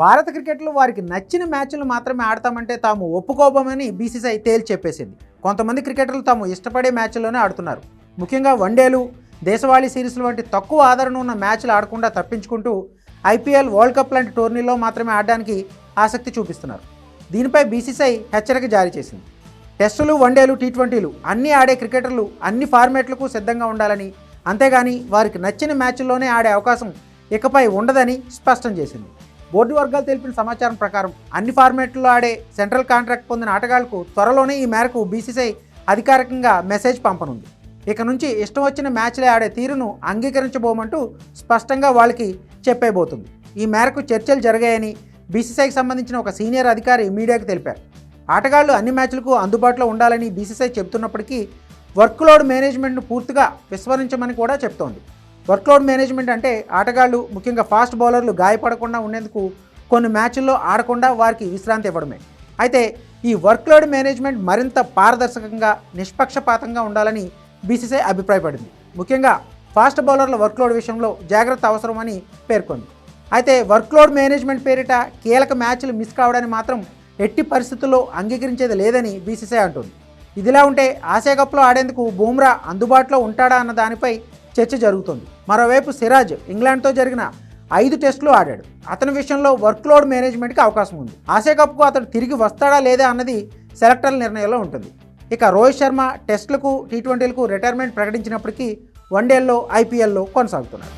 భారత క్రికెట్లో వారికి నచ్చిన మ్యాచ్లు మాత్రమే ఆడతామంటే తాము ఒప్పుకోపమని బీసీసీఐ తేల్చి చెప్పేసింది. కొంతమంది క్రికెటర్లు తాము ఇష్టపడే మ్యాచ్ల్లోనే ఆడుతున్నారు. ముఖ్యంగా వన్డేలు దేశవాళీ సిరీస్లు వంటి తక్కువ ఆదరణ ఉన్న మ్యాచ్లు ఆడకుండా తప్పించుకుంటూ ఐపీఎల్ వరల్డ్ కప్ లాంటి టోర్నీలో మాత్రమే ఆడడానికి ఆసక్తి చూపిస్తున్నారు. దీనిపై బీసీసీఐ హెచ్చరిక జారీ చేసింది. టెస్టులు వన్డేలు టీ ట్వంటీలు అన్నీ ఆడే క్రికెటర్లు అన్ని ఫార్మాట్లకు సిద్ధంగా ఉండాలని అంతేగాని వారికి నచ్చిన మ్యాచ్ల్లోనే ఆడే అవకాశం ఇకపై ఉండదని స్పష్టం చేసింది. బోర్డు వర్గాలు తెలిపిన సమాచారం ప్రకారం అన్ని ఫార్మాట్లో ఆడే సెంట్రల్ కాంట్రాక్ట్ పొందిన ఆటగాళ్ళకు త్వరలోనే ఈ మేరకు బీసీసీఐ అధికారికంగా మెసేజ్ పంపనుంది. ఇక నుంచి ఇష్టం వచ్చిన మ్యాచ్లే ఆడే తీరును అంగీకరించబోమంటూ స్పష్టంగా వాళ్ళకి చెప్పేబోతుంది. ఈ మేరకు చర్చలు జరిగాయని బీసీసీఐకి సంబంధించిన ఒక సీనియర్ అధికారి మీడియాకు తెలిపారు. ఆటగాళ్ళు అన్ని మ్యాచ్లకు అందుబాటులో ఉండాలని బీసీసీఐ చెబుతున్నప్పటికీ వర్క్లోడ్ మేనేజ్మెంట్ను పూర్తిగా విస్మరించమని కూడా చెప్తోంది. వర్క్లోడ్ మేనేజ్మెంట్ అంటే ఆటగాళ్ళు ముఖ్యంగా ఫాస్ట్ బౌలర్లు గాయపడకుండా ఉండేందుకు కొన్ని మ్యాచ్ల్లో ఆడకుండా వారికి విశ్రాంతి ఇవ్వడమే. అయితే ఈ వర్క్లోడ్ మేనేజ్మెంట్ మరింత పారదర్శకంగా నిష్పక్షపాతంగా ఉండాలని బీసీసీఐ అభిప్రాయపడింది. ముఖ్యంగా ఫాస్ట్ బౌలర్ల వర్క్లోడ్ విషయంలో జాగ్రత్త అవసరమని పేర్కొంది. అయితే వర్క్లోడ్ మేనేజ్మెంట్ పేరిట కీలక మ్యాచ్లు మిస్ కావడాన్ని మాత్రం ఎట్టి పరిస్థితుల్లో అంగీకరించేది లేదని బీసీసీఐ అంటుంది. ఇదిలా ఉంటే ఆసియా కప్లో ఆడేందుకు బూమ్రా అందుబాటులో ఉంటాడా అన్న దానిపై చర్చ జరుగుతుంది. మరోవైపు సిరాజ్ ఇంగ్లాండ్తో జరిగిన ఐదు టెస్టులు ఆడాడు. అతని విషయంలో వర్క్లోడ్ మేనేజ్మెంట్కి అవకాశం ఉంది. ఆసియా కప్కు అతడు తిరిగి వస్తాడా లేదా అన్నది సెలెక్టర్ల నిర్ణయంలో ఉంటుంది. ఇక రోహిత్ శర్మ టెస్టులకు టీ ట్వంటీలకు రిటైర్మెంట్ ప్రకటించినప్పటికీ వన్డేల్లో ఐపీఎల్లో కొనసాగుతున్నాడు.